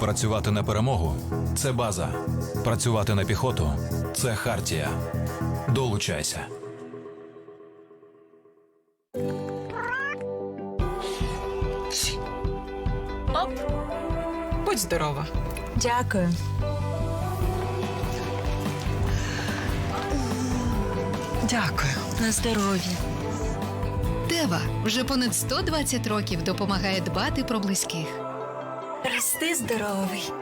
Працювати на перемогу це база. Працювати на піхоту це хартія. Долучайся. Оп. Будь здорова. Дякую. Дякую. На здоров'я. Тева вже понад 120 років допомагає дбати про близьких. Рости здоровий.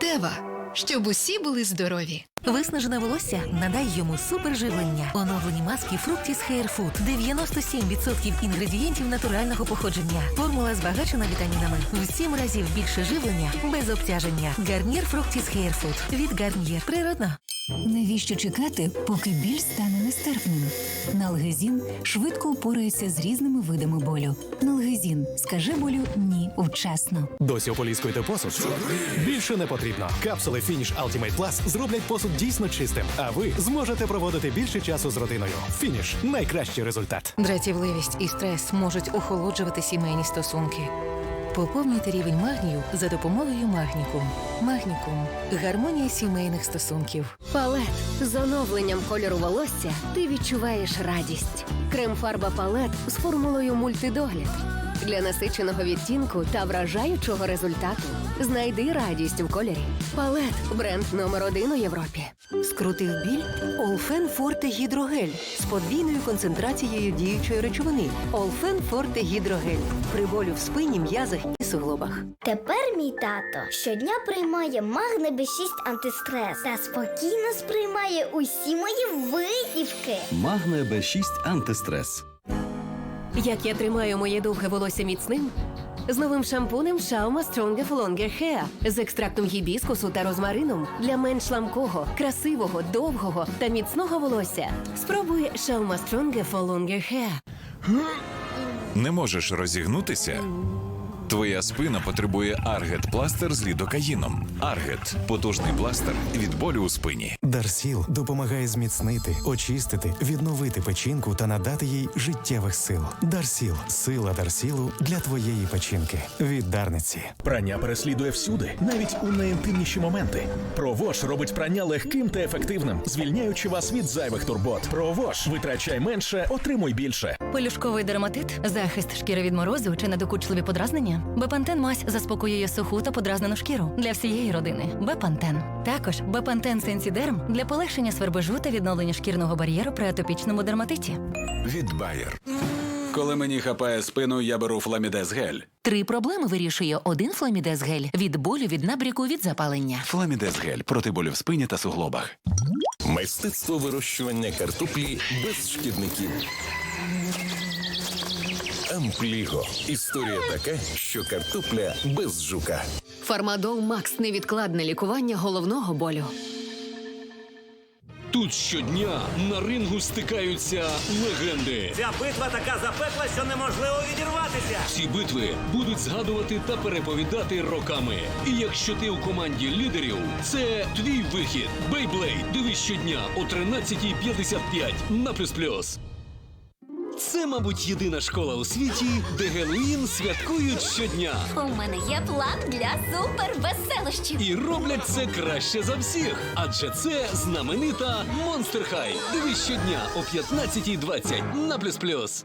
Тева, щоб усі були здорові. Виснажене волосся надай йому суперживлення. Оновлені маски Fructis Hair Food. 97% інгредієнтів натурального походження. Формула збагачена вітамінами. В 7 разів більше живлення без обтяження. Гарнір Fructis Hair Food. Від Гарнір. Природно. Навіщо чекати, поки біль стане нестерпним? Налгезін швидко впорається з різними видами болю. Налгезін скаже болю ні вчасно. Досі ополіскуєте посуд? Більше не потрібно. Капсули Finish Ultimate Plus зроблять посуд дійсно чистим, а ви зможете проводити більше часу з родиною. Finish – найкращий результат. Дратівливість і стрес можуть охолоджувати сімейні стосунки. Поповнюйте рівень магнію за допомогою магнікум. Магнікум гармонія сімейних стосунків. Палет з оновленням кольору волосся ти відчуваєш радість. Крем-фарба палет з формулою мультидогляд для насиченого відтінку та вражаючого результату. Знайди радість в кольорі. Палет бренд номер один у Європі. Скрутив біль Олфен Форте Гідрогель з подвійною концентрацією діючої речовини. Олфен Форте Гідрогель при болю в спині, м'язах і суглобах. Тепер мій тато щодня приймає магне Б6 антистрес та спокійно сприймає усі мої висівки. Магне Б6 антистрес. Як я тримаю моє довге волосся міцним? З новим шампунем Шаума Stronger Longer Hair з екстрактом гібіскусу та розмарином для менш ламкого, красивого, довгого та міцного волосся. Спробуй Шаума Stronger Longer Hair. Не можеш розігнутися? Твоя спина потребує Аргет пластир з лідокаїном. Аргет потужний пластир від болю у спині. Дарсіл допомагає зміцнити, очистити, відновити печінку та надати їй життєвих сил. Дарсіл сила Дарсілу для твоєї печінки. Від Дарниці. Прання переслідує всюди, навіть у найінтимніші моменти. Провош робить прання легким та ефективним, звільняючи вас від зайвих турбот. Провош витрачай менше, отримуй більше. Пелюшковий дерматит, захист шкіри від морозу чи недокучливі подразнення. Бепантен мазь заспокоює суху та подразнену шкіру для всієї родини. Бепантен. Також Бепантен Сенсідерм для полегшення свербежу та відновлення шкірного бар'єру при атопічному дерматиті. Від Bayer. Коли мені хапає спину, я беру фламідез гель. Три проблеми вирішує один фламідез гель від болю, від набряку, від запалення. Фламідез гель проти болю в спині та суглобах. Мистецтво вирощування картоплі без шкідників. Ампліго. Історія така, що картопля без жука. Фармадол Макс невідкладне лікування головного болю. Тут щодня на рингу стикаються легенди. Ця битва така запекла, що неможливо відірватися. Ці битви будуть згадувати та переповідати роками. І якщо ти у команді лідерів, це твій вихід. Бейблейд. Дивись щодня о 13.55 на плюс плюс. Це, мабуть, єдина школа у світі, де Геловін святкують щодня. У мене є план для супер веселощів. І роблять це краще за всіх. Адже це знаменита Монстер Хай. Дивись щодня о 15.20 на плюс плюс.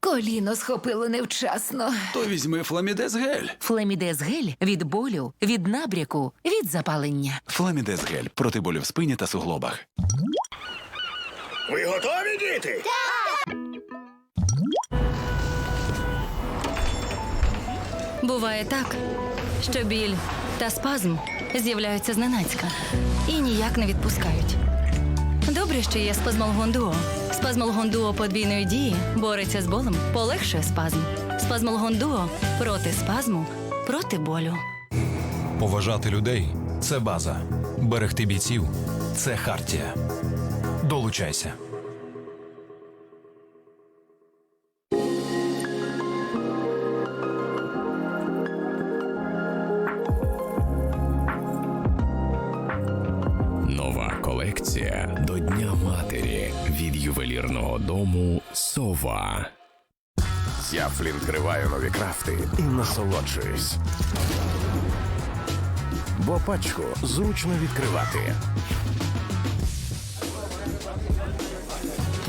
Коліно схопило невчасно. То візьми фламідез гель. Фламідез гель від болю, від набряку, від запалення. Фламідез гель проти болю в спині та суглобах. Ви готові, діти? Буває так, що біль та спазм з'являються зненацька і ніяк не відпускають. Добре, що є спазмолгон дуо. Спазмолгон дуо подвійної дії бореться з болем, полегшує спазм. Спазмолгон дуо проти спазму, проти болю. Поважати людей це база. Берегти бійців це хартія. Долучайся. Від Сова. Я флінкриваю нові крафти і насолоджуюсь. Бо пачку зручно відкривати.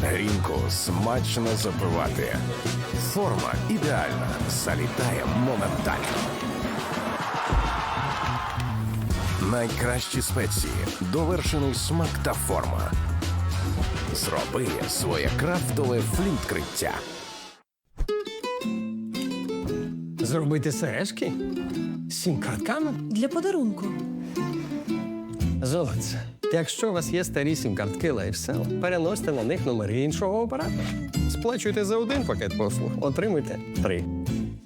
Грінку смачно запивати. Форма ідеальна. Залітає моментально. Найкращі спеції, довершений смак та форма. Зроби своє крафтове флінткриття. Зробити сережки? Сім картками? Для подарунку. Золоце. Якщо у вас є старі сім-картки LifeSell, переносьте на них номери іншого оператора. Сплачуйте за один пакет послуг, отримуйте три.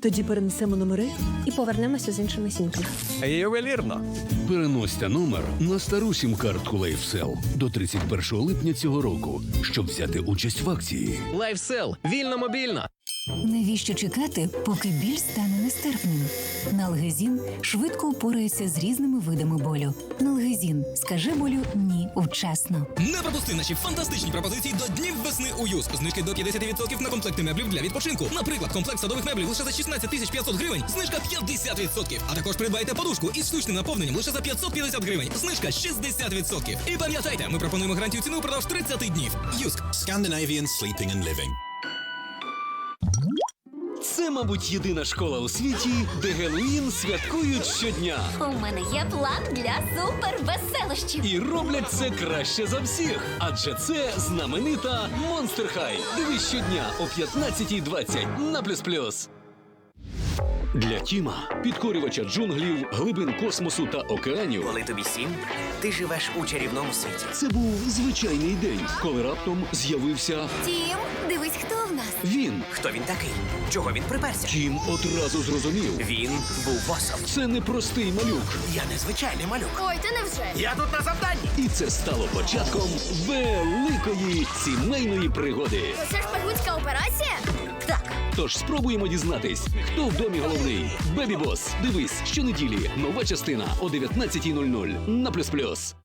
Тоді перенесемо номери і повернемося з іншими сімками. Ювелірно. Переносьте номер на стару сім-картку LifeSell до 31 липня цього року, щоб взяти участь в акції. LifeSell. Вільно мобільно. Навіщо чекати, поки біль стане нестерпним? Налгезін швидко упорається з різними видами болю. Налгезін скаже болю ні вчасно. Не пропусти наші фантастичні пропозиції до днів весни у Юск. Знижки до 50% на комплекти меблів для відпочинку. Наприклад, комплект садових меблів лише за 16 тисяч 500 гривень. Знижка 50%. А також придбайте подушку із штучним наповненням лише за 550 гривень. Знижка 60%. І пам'ятайте, ми пропонуємо гарантію ціни впродовж 30 днів. Юск. Scandinavian Sleeping and Living. Це, мабуть, єдина школа у світі, де Геловін святкують щодня. У мене є план для супервеселощів. І роблять це краще за всіх. Адже це знаменита Monster High. Дивись щодня о 15.20 на плюс плюс. Для Тіма, підкорювача джунглів, глибин космосу та океанів. Коли тобі сім, ти живеш у чарівному світі. Це був звичайний день, коли раптом з'явився Тім, Хто він такий? Чого він приперся? Тім одразу зрозумів. Він був босом. Це не простий малюк. Я незвичайний малюк. Ой, ти невже? Я тут на завданні. І це стало початком великої сімейної пригоди. Це ж пагутська операція? Так. Тож спробуємо дізнатись, хто в домі головний. Бебі Бос. Дивись, щонеділі. Нова частина о 19.00 на плюс плюс.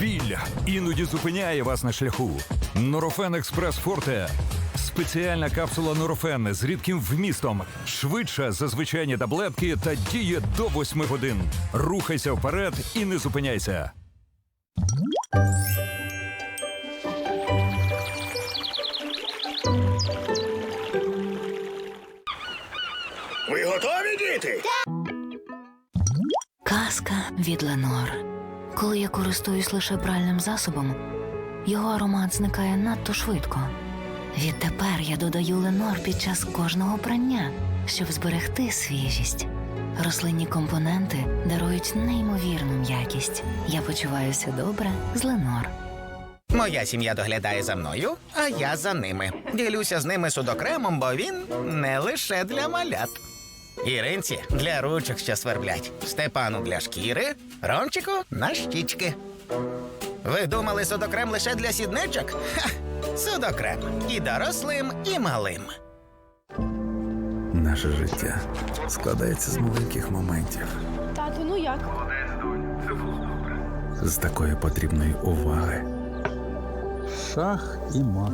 Біль іноді зупиняє вас на шляху. Норофен Експрес Форте. Спеціальна капсула Норофен з рідким вмістом. Швидша за звичайні таблетки та діє до 8 годин. Рухайся вперед і не зупиняйся. Ви готові, діти? Казка від Ленор. Коли я користуюсь лише пральним засобом, його аромат зникає надто швидко. Відтепер я додаю Ленор під час кожного прання, щоб зберегти свіжість. Рослинні компоненти дарують неймовірну м'якість. Я почуваюся добре з Ленор. Моя сім'я доглядає за мною, а я за ними. Ділюся з ними судокремом, бо він не лише для малят. Іринці для ручок, що сверблять, Степану для шкіри, Ромчику на щічки. Ви думали судокрем лише для сідничок? Ха! Судокрем і дорослим, і малим. Наше життя складається з маленьких моментів, Тату, ну як? з такої потрібної уваги. Шах і мат.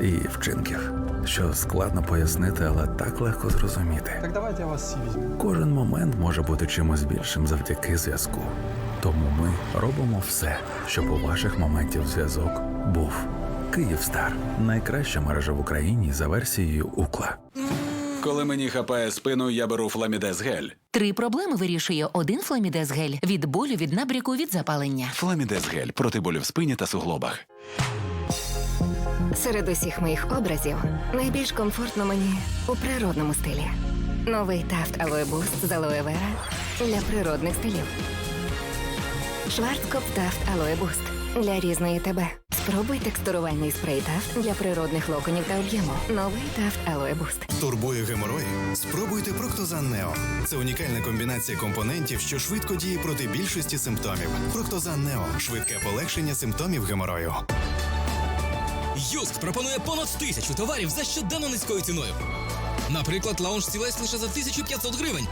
І вчинків, що складно пояснити, але так легко зрозуміти. Так давайте я вас всі візьму. Кожен момент може бути чимось більшим завдяки зв'язку. Тому ми робимо все, щоб у ваших моментів зв'язок був. Київстар найкраща мережа в Україні за версією Укла. Коли мені хапає спину, я беру фламідез гель. Три проблеми вирішує один фламідез гель від болю, від набряку, від запалення. Фламідез гель проти болю в спині та суглобах. Серед усіх моїх образів найбільш комфортно мені у природному стилі. Новий тафт Алоe Boost з алоe вера для природних стилів. Шварцкоп Тафт Алоe Boost для різної тебе. Спробуй текстурувальний спрей Тафт для природних локонів та об'єму. Новий Тафт Алоe Boost. Турбує геморой? Спробуйте Проктозан Нео. Це унікальна комбінація компонентів, що швидко діє проти більшості симптомів. Проктозан Нео швидке полегшення симптомів геморою. Юск пропонує понад тисячу товарів за щоденно низькою ціною. Наприклад, лаунж стілець лише за 1500 гривень.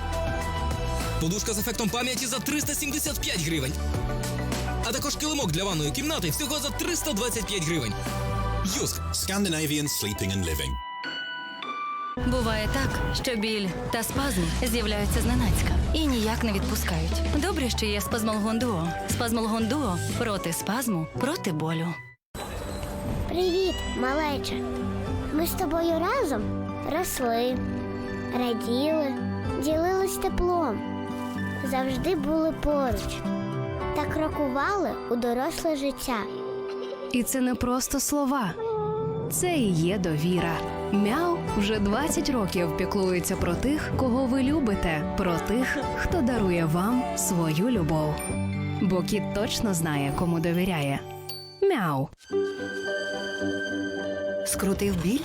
Подушка з ефектом пам'яті за 375 гривень. А також килимок для ванної кімнати всього за 325 гривень. Юск. Scandinavian Sleeping and Living. Буває так, що біль та спазм з'являються зненацька і ніяк не відпускають. Добре, що є спазмолгон дуо. Спазмолгон дуо проти спазму, проти болю. Привіт, малеча. Ми з тобою разом росли, раділи, ділились теплом, завжди були поруч та крокували у доросле життя. І це не просто слова, це і є довіра. Мяу вже 20 років піклується про тих, кого ви любите, про тих, хто дарує вам свою любов. Бо кіт точно знає, кому довіряє. Мяу. Скрутив біль?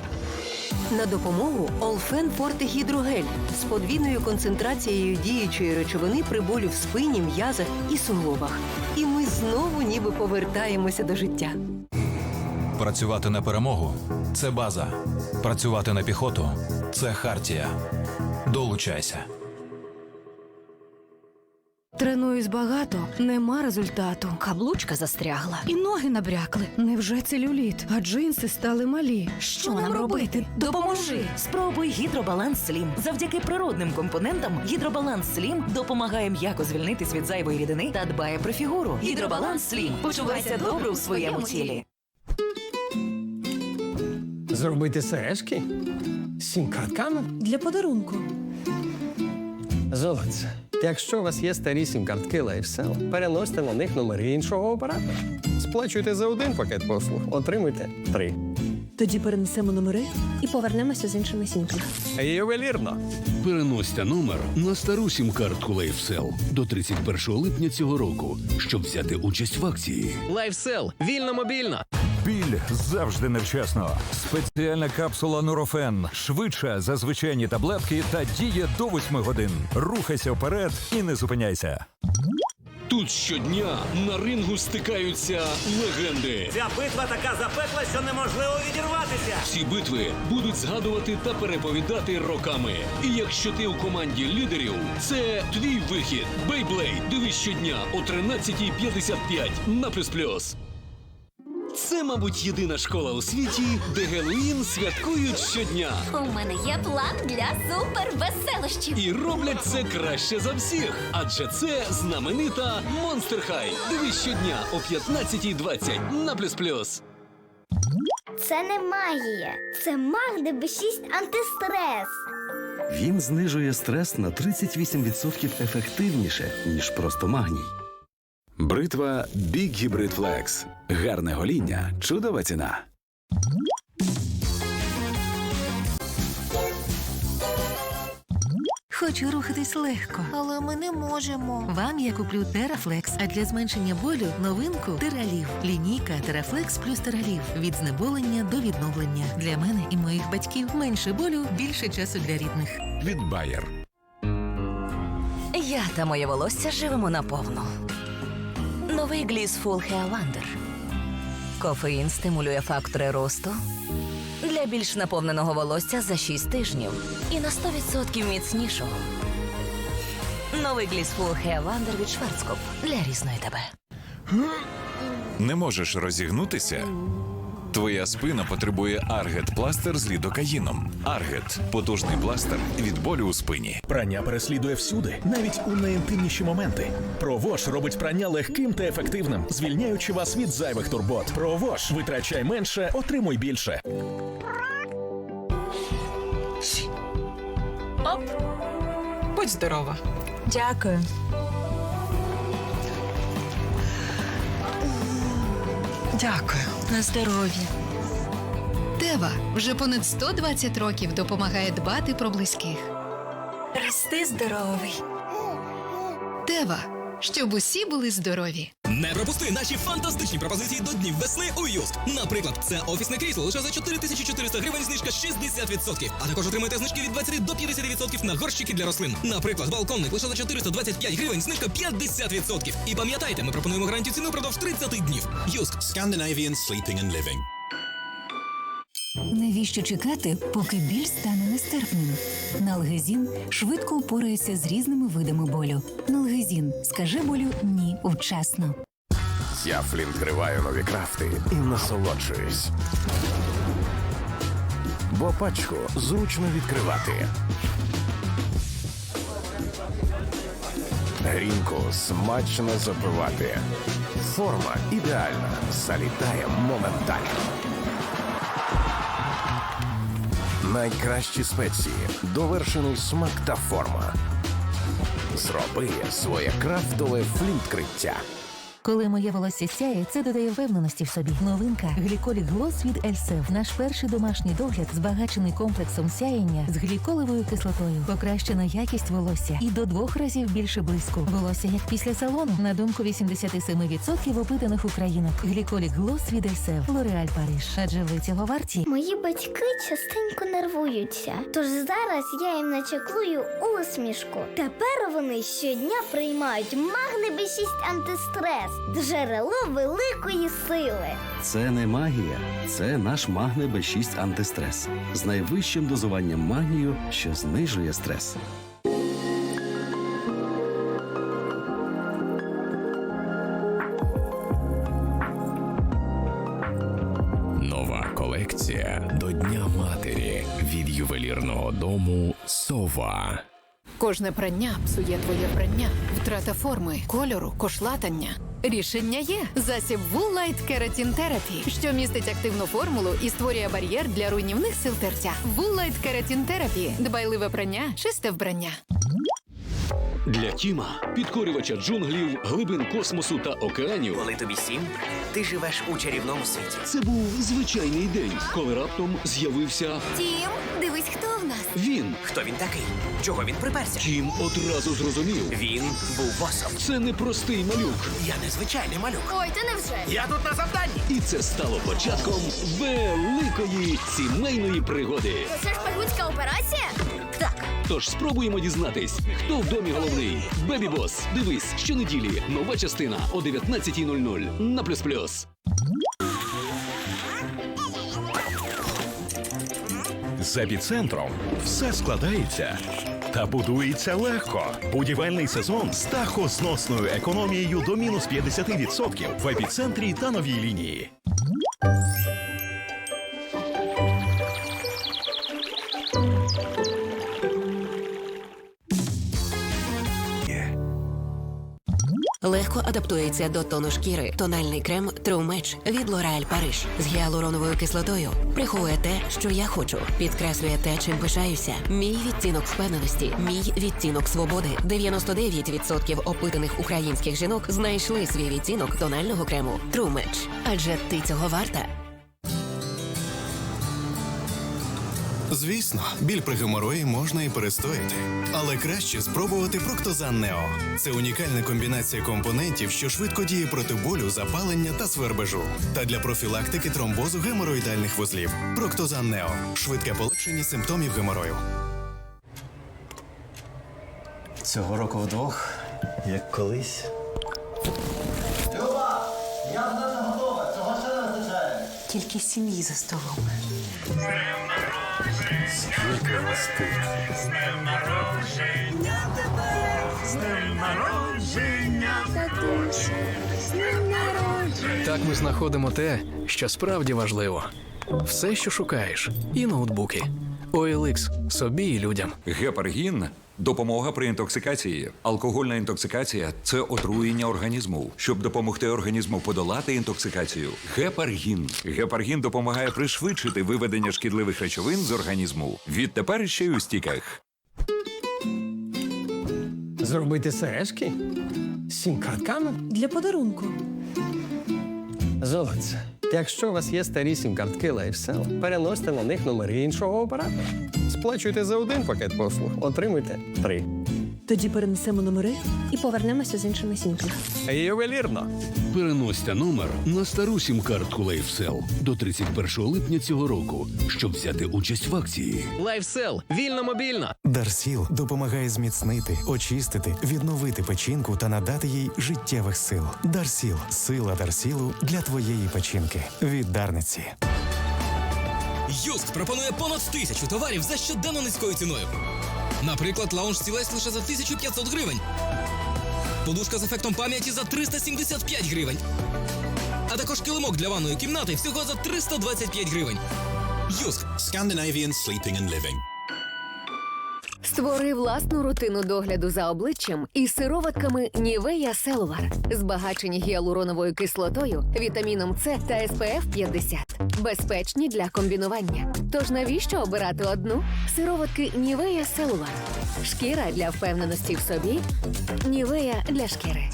На допомогу Олфен Форте Гідрогель з подвійною концентрацією діючої речовини при болю в спині, м'язах і суглобах. І ми знову ніби повертаємося до життя. Працювати на перемогу це база. Працювати на піхоту це хартія. Долучайся. Тренуюсь багато, нема результату. Каблучка застрягла. І ноги набрякли. Невже целюліт? А джинси стали малі. Що нам робити? Допоможи! Спробуй гідробаланс Слім. Завдяки природним компонентам гідробаланс Слім допомагає м'яко звільнитись від зайвої рідини та дбає про фігуру. Гідробаланс Слім. Почувайся добре у своєму тілі. Зробити сережки? З сім картками? Для подарунку. Золоце. Якщо у вас є старі сім-картки LifeSell, переносьте на них номери іншого оператора. Сплачуйте за один пакет послуг, отримуйте три. Тоді перенесемо номери і повернемося з іншими сімками. Ювелірно. Переносьте номер на стару сім-картку LifeSell до 31 липня цього року, щоб взяти участь в акції. LifeSell. Вільно мобільно. Біль завжди невчасно. Спеціальна капсула Нурофен швидша за звичайні таблетки та діє до 8 годин. Рухайся вперед і не зупиняйся. Тут щодня на рингу стикаються легенди. Ця битва така запекла, що неможливо відірватися. Ці битви будуть згадувати та переповідати роками. І якщо ти у команді лідерів, це твій вихід. Beyblade. Дивись щодня о 13.55 на плюс плюс. Це, мабуть, єдина школа у світі, де Геловін святкують щодня. У мене є план для супер веселощів. І роблять це краще за всіх. Адже це знаменита Monster High. Дивись щодня о 15.20 на плюс плюс. Це не магія, це Магде Б6 антистрес. Він знижує стрес на 38% ефективніше, ніж просто магній. Бритва Big Hybrid Flex. Гарне гоління, чудова ціна. Хочу рухатись легко. Але ми не можемо. Вам я куплю Терафлекс, а для зменшення болю новинку Тералів. Лінійка Терафлекс плюс Тералів. Від знеболення до відновлення. Для мене і моїх батьків менше болю, більше часу для рідних. Від Bayer. Я та моє волосся живемо наповну. Новий Hair Wonder. Кофеїн стимулює фактори росту для більш наповненого волосся за 6 тижнів і на 100% міцнішого. Новий Hair Wonder від Шварцкоп для різної тебе. Не можеш розігнутися? Твоя спина потребує Аргет пластир з лідокаїном. Аргет потужний пластир від болю у спині. Прання переслідує всюди, навіть у найінтимніші моменти. Провош робить прання легким та ефективним, звільняючи вас від зайвих турбот. Провош витрачай менше, отримуй більше. Оп. Будь здорова. Дякую. Дякую. На здоров'я. Тева вже понад 120 років допомагає дбати про близьких. Рости здоровий. Тева, щоб усі були здорові. Не пропусти наші фантастичні пропозиції до днів весни у Юск. Наприклад, це офісне крісло лише за 4400 гривень, знижка 60%. А також отримайте знижки від 20 до 50% на горщики для рослин. Наприклад, балконник лише за 425 гривень, знижка 50%. І пам'ятайте, ми пропонуємо гарантію ціни впродовж 30 днів. Юск. Scandinavian Sleeping and Living. Навіщо чекати, поки біль стане нестерпним? Налгезін швидко впорається з різними видами болю. Налгезін скаже болю ні вчасно. Я флінт криваю нові крафти і насолоджуюсь. бо пачку зручно відкривати. Грінку смачно запивати. Форма ідеальна, залітає моментально. Найкращі спеції, довершений смак та форма. Зроби своє крафтове флінт-криття. Коли моє волосся сяє, це додає впевненості в собі. Новинка гліколік Глос від Ельсев. Наш перший домашній догляд збагачений комплексом сяєння з гліколевою кислотою. Покращена якість волосся і до двох разів більше блиску. Волосся як після салону. На думку 87% опитаних українок. Гліколік Глос від Ельсев. Лореаль Париж. Адже ви цього варті. Мої батьки частенько нервуються, тож зараз я їм начеклую усмішку. Тепер вони щодня приймають магне Б6 антистрес, джерело великої сили. Це не магія, це наш магне Б6 антистрес з найвищим дозуванням магнію, що знижує стрес. Нова колекція до Дня матері від ювелірного дому Сова. Кожне прання псує твоє прання, втрата форми, кольору, кошлатання. Рішення є засіб Wool Light Keratin Therapy, що містить активну формулу і створює бар'єр для руйнівних сил тертя. Wool Light Keratin Therapy – дбайливе прання, чисте вбрання. Для Тіма, підкорювача джунглів, глибин космосу та океанів. Коли тобі сім, ти живеш у чарівному світі. Це був звичайний день, коли раптом з'явився Тім, він. Хто він такий? Чого він приперся? Тім одразу зрозумів. Він був босом. Це не простий малюк. Я незвичайний малюк. Ой, ти невже? Я тут на завданні. І це стало початком великої сімейної пригоди. Це ж пагутська операція? Так. Тож спробуємо дізнатись, хто в домі головний. Бебі Бос. Дивись щонеділі. Нова частина о 19.00 на плюс плюс. З епіцентром все складається та будується легко. Будівельний сезон з тахозносною економією до мінус 50% в епіцентрі та новій лінії. Адаптується до тону шкіри. Тональний крем True Match від L'Oréal Paris з гіалуроновою кислотою. Приховує те, що я хочу. Підкреслює те, чим пишаюся. Мій відтінок впевненості, мій відтінок свободи. 99% опитаних українських жінок знайшли свій відтінок тонального крему True Match. Адже ти цього варта. Звісно, біль при геморої можна і перестояти, але краще спробувати Проктозан Нео. Це унікальна комбінація компонентів, що швидко діє проти болю, запалення та свербежу. Та для профілактики тромбозу геморроїдальних вузлів. Проктозан Нео швидке полегшення симптомів геморою. Цього року вдвох, як колись. Люба, я не готова, цього ще не вистачає. Тільки сім'ї за столом. Скільки вас тут? Так ми знаходимо те, що справді важливо. Все, що шукаєш, і ноутбуки. OLX – собі і людям. Гепаргін допомога при інтоксикації. Алкогольна інтоксикація це отруєння організму. Щоб допомогти організму подолати інтоксикацію. Гепаргін. Гепаргін допомагає пришвидшити виведення шкідливих речовин з організму. Відтепер ще й у стіках. Зробити сережки? З сім картками? Для подарунку. Золоце. Якщо у вас є старі сім-картки LifeSell, переносьте на них номери іншого оператора. Сплачуйте за один пакет послуг, отримуйте три. Тоді перенесемо номери і повернемося з іншими сімками. Ювелірно. Переносьте номер на стару сім-картку LifeSell до 31 липня цього року, щоб взяти участь в акції. LifeSell. Вільно мобільно. Дарсіл допомагає зміцнити, очистити, відновити печінку та надати їй життєвих сил. Дарсіл сила Дарсілу для твоєї печінки. Від Дарниці. Юск пропонує понад тисячу товарів за щоденно низькою ціною. Наприклад, лаунж цілесь лише за 1500 гривень. Подушка з ефектом пам'яті за 375 гривень. А також килимок для ванної кімнати всього за 325 гривень. Юск Scandinavian Sleeping and Living. Створи власну рутину догляду за обличчям із сироватками Нівея Селувар, збагачені гіалуроновою кислотою, вітаміном С та SPF 50. Безпечні для комбінування. Тож навіщо обирати одну? Сироватки Нівея Селувар. Шкіра для впевненості в собі. Нівея для шкіри.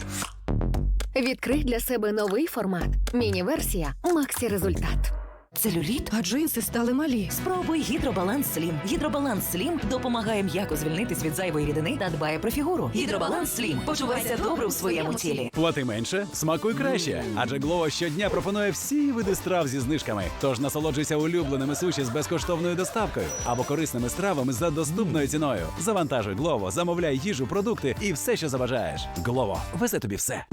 Відкрий для себе новий формат. Міні-версія Максі Результат. Целюліт? А джинси стали малі. Спробуй гідробаланс Слім. Гідробаланс Слім допомагає м'яко звільнитись від зайвої рідини та дбає про фігуру. Гідробаланс Слім. Почувайся добре у своєму тілі. Плати менше, смакуй краще. Адже Глова щодня пропонує всі види страв зі знижками. Тож насолоджуйся улюбленими суші з безкоштовною доставкою або корисними стравами за доступною ціною. Завантажуй Глово, замовляй їжу, продукти і все, що забажаєш. Глово везе тобі все.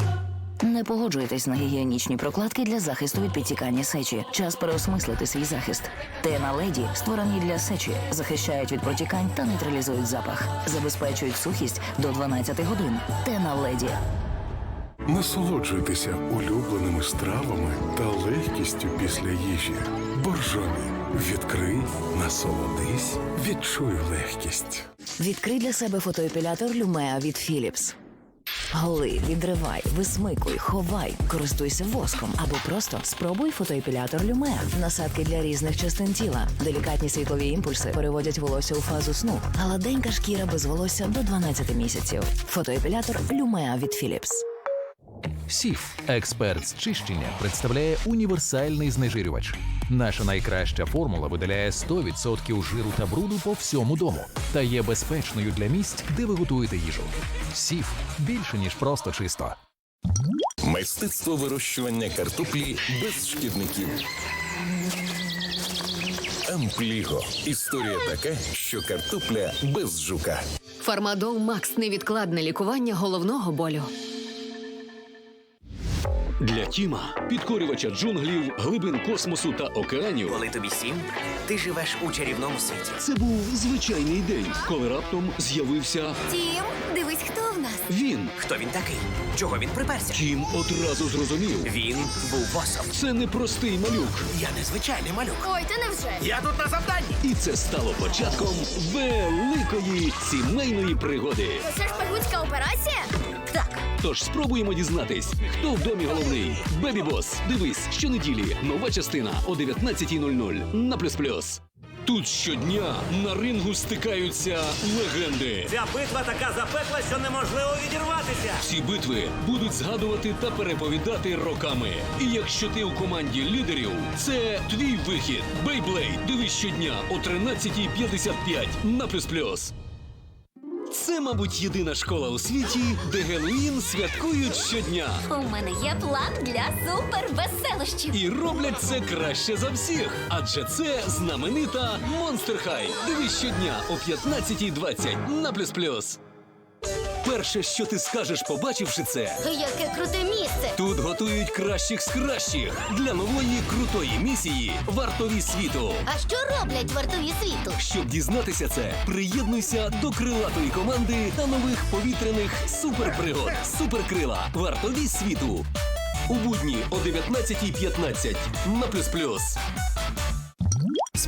Не погоджуйтесь на гігієнічні прокладки для захисту від підтікання сечі. Час переосмислити свій захист. Тена леді створені для сечі, захищають від протікань та нейтралізують запах, забезпечують сухість до 12 годин. Тена леді. Насолоджуйтеся улюбленими стравами та легкістю після їжі. Боржомі. Відкрий, насолодись, відчуй легкість. Відкрий для себе фотоепілятор Lumea від Philips. Голи, відривай, висмикуй, ховай, користуйся воском або просто спробуй фотоепілятор люме. Насадки для різних частин тіла. Делікатні світлові імпульси переводять волосся у фазу сну. Гладенька шкіра без волосся до 12 місяців. Фотоепілятор люмеа від Philips. Сіф, експерт з чищення, представляє універсальний знежирювач. Наша найкраща формула видаляє 100% жиру та бруду по всьому дому та є безпечною для місць, де ви готуєте їжу. Сіф більше ніж просто чисто. Мистецтво вирощування картоплі без шкідників. Ампліго. Історія така, що картопля без жука. Фармадол Макс невідкладне лікування головного болю. Для Тіма, підкорювача джунглів, глибин космосу та океанів. Коли тобі сім, ти живеш у чарівному світі. Це був звичайний день, коли раптом з'явився Тім, дивись, хто в нас. він. Хто він такий? Чого він приперся? Тім одразу зрозумів. Він був босом. Це не простий малюк. Я незвичайний малюк. Ой, ти невже? Я тут на завданні. І це стало початком великої сімейної пригоди. Це ж шпигунська операція? Тож спробуємо дізнатись, хто в домі головний. Бебі Бос. Дивись, щонеділі. Нова частина о 19.00 на плюс плюс. Тут щодня на рингу стикаються легенди. Ця битва така запекла, що неможливо відірватися. Ці битви будуть згадувати та переповідати роками. І якщо ти у команді лідерів, це твій вихід. Бейблейд. Дивись щодня о 13.55 на плюс плюс. Це, мабуть, єдина школа у світі, де Геловін святкують щодня. У мене є план для супервеселощів. І роблять це краще за всіх. Адже це знаменита Монстер Хай. Дивись щодня о 15.20 на плюс плюс. Перше, що ти скажеш, побачивши це, Яке круте місце. тут готують кращих з кращих для нової крутої місії вартові світу. А що роблять вартові світу? Щоб дізнатися це, приєднуйся до крилатої команди та нових повітряних суперпригод. Суперкрила. Вартові світу. У будні о 19.15 на плюс плюс.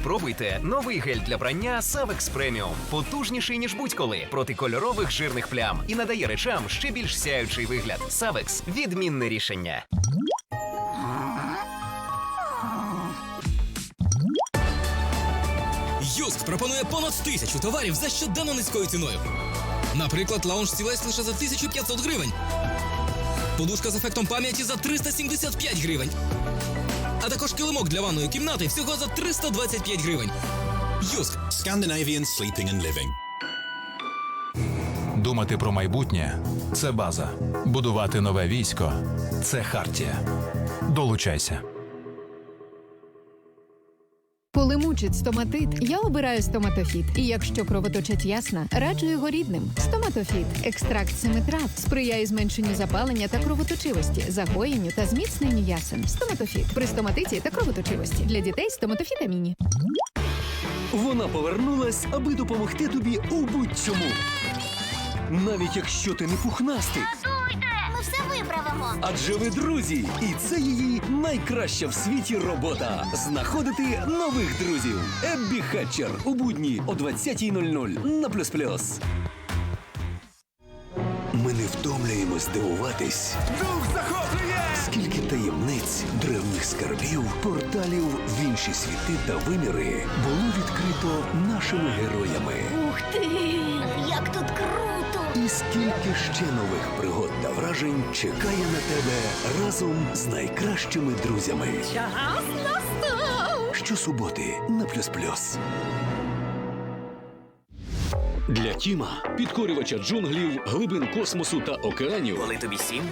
Спробуйте новий гель для прання Savex Premium. Потужніший, ніж будь-коли, проти кольорових жирних плям і надає речам ще більш сяючий вигляд. Savex – відмінне рішення. Юск пропонує понад тисячу товарів за щоденно низькою ціною. Наприклад, лаунж стілець лише за 1500 гривень. Подушка з ефектом пам'яті за 375 гривень. А також килимок для ванної кімнати всього за 325 гривень. Юск Scandinavian Sleeping and Living. Думати про майбутнє це база. Будувати нове військо це хартія. Долучайся. Коли мучить стоматит, я обираю стоматофіт. І якщо кровоточать ясна, раджу його рідним. Стоматофіт екстракт семи трав сприяє зменшенню запалення та кровоточивості, загоєнню та зміцненню ясен. Стоматофіт при стоматиті та кровоточивості для дітей стоматофіт аміні. Вона повернулась, аби допомогти тобі у будь-чому. Навіть якщо ти не пухнастик, Ми все виправимо. Адже ви друзі, і це її найкраща в світі робота знаходити нових друзів. Еббі Хетчер у будні о 20.00 на плюс плюс. Ми не втомлюємось дивуватись. Дух захоплює! Скільки таємниць, древніх скарбів, порталів в інші світи та виміри було відкрито нашими героями. Ух ти! Скільки ще нових пригод та вражень чекає на тебе разом з найкращими друзями. Час настав! Щосуботи на плюс плюс. Для Тіма, підкорювача джунглів, глибин космосу та океанів. Коли тобі сім,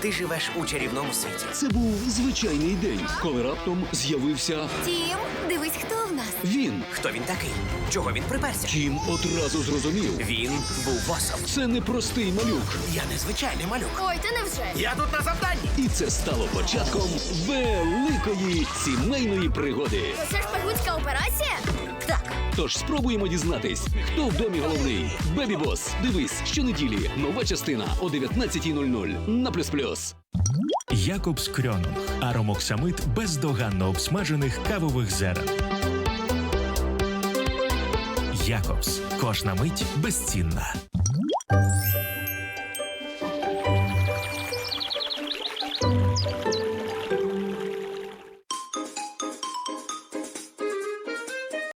ти живеш у чарівному світі. Це був звичайний день, коли раптом з'явився Тім, дивись, хто. Він. Хто він такий? Чого він приперся? Тім одразу зрозумів. Він був босом. Це не простий малюк. Я незвичайний малюк. Ой, ти невже? Я тут на завданні. І це стало початком великої сімейної пригоди. Це ж пегутська операція? Так. Тож спробуємо дізнатись, хто в домі головний. Бебі Бос. Дивись, щонеділі. Нова частина о 19.00 на плюс плюс. Якобс Крьонунг. Аромоксамид бездоганно обсмажених кавових зерен. Якобс. Кожна мить безцінна.